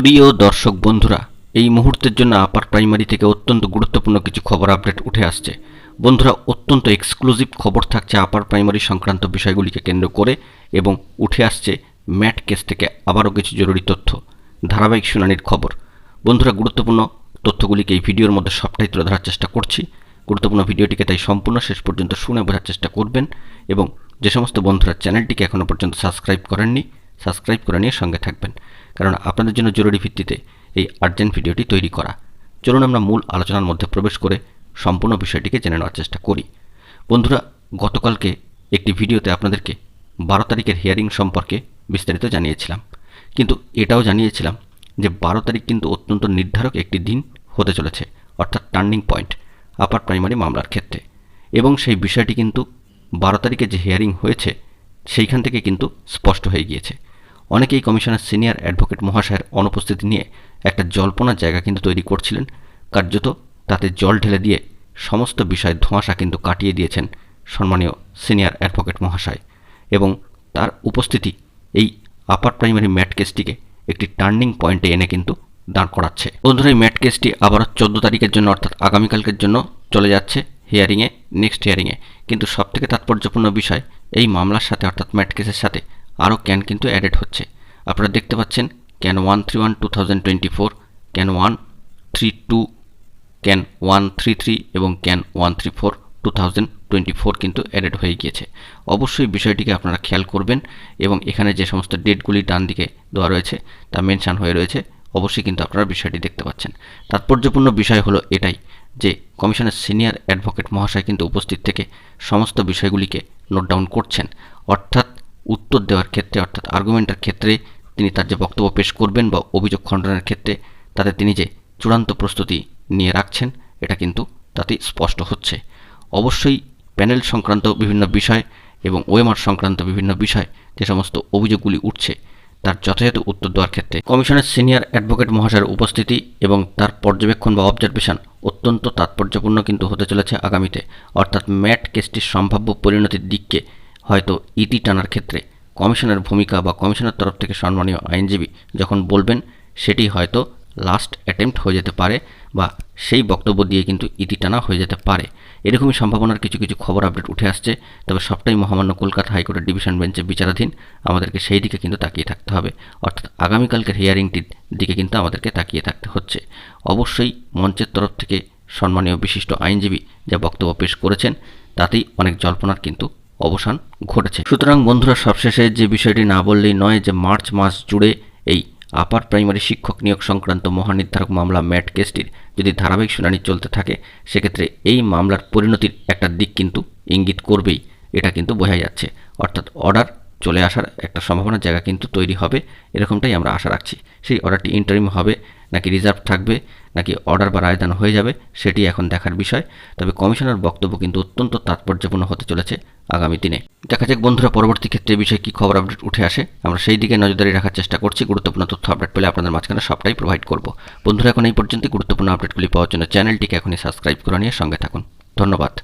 প্রিয় দর্শক বন্ধুরা, এই মুহূর্তের জন্য আপার প্রাইমারি থেকে অত্যন্ত গুরুত্বপূর্ণ কিছু খবর আপডেট উঠে আসছে। বন্ধুরা, অত্যন্ত এক্সক্লুসিভ খবর থাকছে আপার প্রাইমারি সংক্রান্ত বিষয়গুলিকে কেন্দ্র করে এবং উঠে আসছে ম্যাট কেস থেকে আবারও কিছু জরুরি তথ্য, ধারাবাহিক শুনানির খবর। বন্ধুরা, গুরুত্বপূর্ণ তথ্যগুলিকে এই ভিডিওর মধ্যে সবটাই তুলে ধরার চেষ্টা করছি। গুরুত্বপূর্ণ ভিডিওটিকে তাই সম্পূর্ণ শেষ পর্যন্ত শুনে বোঝার চেষ্টা করবেন এবং যে সমস্ত বন্ধুরা চ্যানেলটিকে এখনও পর্যন্ত সাবস্ক্রাইব করেননি সাবস্ক্রাইব করে নিয়ে সঙ্গে থাকবেন। কারণ আপনাদের জন্য জরুরি ভিত্তিতে এই আর্জেন্ট ভিডিওটি তৈরি করা। চলুন আমরা মূল আলোচনার মধ্যে প্রবেশ করে সম্পূর্ণ বিষয়টিকে জেনে নেওয়ার চেষ্টা করি। বন্ধুরা, গতকালকে একটি ভিডিওতে আপনাদেরকে বারো তারিখের হিয়ারিং সম্পর্কে বিস্তারিত জানিয়েছিলাম। কিন্তু এটাও জানিয়েছিলাম যে বারো তারিখ কিন্তু অত্যন্ত নির্ধারক একটি দিন হতে চলেছে, অর্থাৎ টার্নিং পয়েন্ট আপার প্রাইমারি মামলার ক্ষেত্রে। এবং সেই বিষয়টি কিন্তু বারো তারিখে যে হিয়ারিং হয়েছে, সেইখান থেকে কিন্তু স্পষ্ট হয়ে গিয়েছে। অনেকেই কমিশনের সিনিয়র অ্যাডভোকেট মহাশয়ের অনুপস্থিতি নিয়ে একটা জল্পনার জায়গা কিন্তু তৈরি করছিলেন। কার্যত তাতে জল ঢেলে দিয়ে সমস্ত বিষয় ধোঁয়াশা কিন্তু কাটিয়ে দিয়েছেন সম্মানীয় সিনিয়র অ্যাডভোকেট মহাশয়। এবং তার উপস্থিতি এই আপার প্রাইমারি ম্যাট কেসটিকে একটি টার্নিং পয়েন্টে এনে কিন্তু দাঁড় করাচ্ছে। বন্ধুরা, এই ম্যাট কেসটি আবারও চোদ্দ তারিখের জন্য অর্থাৎ আগামীকালকের জন্য চলে যাচ্ছে হিয়ারিংয়ে, নেক্সট হিয়ারিংয়ে। কিন্তু সবথেকে তাৎপর্যপূর্ণ বিষয়, এই মামলার সাথে অর্থাৎ ম্যাট কেসের সাথে আরও ক্যান কিন্তু অ্যাডেড হচ্ছে। আপনারা দেখতে পাচ্ছেন can one three one two thousand twenty four can one three two can one three three এবং can one three four two thousand twenty four কিন্তু অ্যাডেড হয়ে গিয়েছে। অবশ্যই বিষয়টিকে আপনারা খেয়াল করবেন এবং এখানে যে সমস্ত ডেটগুলি ডান দিকে দেওয়া রয়েছে, তা মেনশান হয়ে রয়েছে, অবশ্যই কিন্তু আপনারা বিষয়টি দেখতে পাচ্ছেন। তাৎপর্যপূর্ণ বিষয় হলো এটাই যে, কমিশনের সিনিয়র অ্যাডভোকেট মহাশয় কিন্তু উপস্থিত থেকে সমস্ত বিষয়গুলিকে নোট ডাউন করছেন। অর্থাৎ উত্তর দেওয়ার ক্ষেত্রে, অর্থাৎ আর্গুমেন্টের ক্ষেত্রে তিনি তার যে বক্তব্য পেশ করবেন বা অভিযোগ খণ্ডনের ক্ষেত্রে, তাতে তিনি যে চূড়ান্ত প্রস্তুতি নিয়ে রাখছেন, এটা কিন্তু তাতে স্পষ্ট হচ্ছে। অবশ্যই প্যানেল সংক্রান্ত বিভিন্ন বিষয় এবং ওএমআর সংক্রান্ত বিভিন্ন বিষয়, যে সমস্ত অভিযোগগুলি উঠছে, তার যথাযথ উত্তর দেওয়ার ক্ষেত্রে কমিশনের সিনিয়র অ্যাডভোকেট মহাশয়ের উপস্থিতি এবং তার পর্যবেক্ষণ বা অবজারভেশন অত্যন্ত তাৎপর্যপূর্ণ কিন্তু হতে চলেছে আগামীতে। অর্থাৎ ম্যাট কেসটির সম্ভাব্য পরিণতির দিককে হয়তো ইতি টানার ক্ষেত্রে কমিশনের ভূমিকা বা কমিশনের তরফ থেকে সম্মানীয় আইনজীবী যখন বলবেন, সেটি হয়তো লাস্ট অ্যাটেম্প্ট হয়ে যেতে পারে বা সেই বক্তব্য দিয়ে কিন্তু ইতি টানা হয়ে যেতে পারে। এরকমই সম্ভাবনার কিছু কিছু খবর আপডেট উঠে আসছে। তবে সবটাই মহামান্য কলকাতা হাইকোর্টের ডিভিশন বেঞ্চে বিচারাধীন। আমাদেরকে সেই দিকে কিন্তু তাকিয়ে থাকতে হবে। অর্থাৎ আগামীকালকের হিয়ারিংটির দিকে কিন্তু আমাদেরকে তাকিয়ে থাকতে হচ্ছে। অবশ্যই মঞ্চের তরফ থেকে সম্মানীয় বিশিষ্ট আইনজীবী যা বক্তব্য পেশ করেছেন, তাতেই অনেক জল্পনার কিন্তু অবসান ঘটেছে। সুতরাং বন্ধুরা, সবশেষে যে বিষয়টি না বললেই নয় যে মার্চ মাস জুড়ে এই আপার প্রাইমারি শিক্ষক নিয়োগ সংক্রান্ত মহানির্ধারক মামলা ম্যাট কেসটির যদি ধারাবাহিক শুনানি চলতে থাকে, সেক্ষেত্রে এই মামলার পরিণতির একটা দিক কিন্তু ইঙ্গিত করবেই। এটা কিন্তু বোঝা যাচ্ছে। অর্থাৎ অর্ডার চলে আসার একটা সম্ভাবনার জায়গা কিন্তু তৈরি হবে, এরকমটাই আমরা আশা রাখছি। সেই অর্ডারটি ইন্টারিম হবে, নাকি রিজার্ভ থাকবে, নাকি অর্ডার বা রায়দান হয়ে যাবে, সেটি এখন দেখার বিষয়। তবে কমিশনের বক্তব্য কিন্তু অত্যন্ত তাৎপর্যপূর্ণ হতে চলেছে আগামী দিনে। দেখা যাক বন্ধুরা, পরবর্তী ক্ষেত্রে এই বিষয়ে কী খবর আপডেট উঠে আসে। আমরা সেই দিকে নজরদারি রাখার চেষ্টা করছি, গুরুত্বপূর্ণ তথ্য আপডেট পেলে আপনাদের মাঝখানে সবটাই প্রোভাইড করব। বন্ধুরা, এখন এই পর্যন্ত গুরুত্বপূর্ণ আপডেটগুলি পাওয়ার জন্য চ্যানেলটিকে এখনই সাবস্ক্রাইব করে নিয়ে সঙ্গে থাকুন। ধন্যবাদ।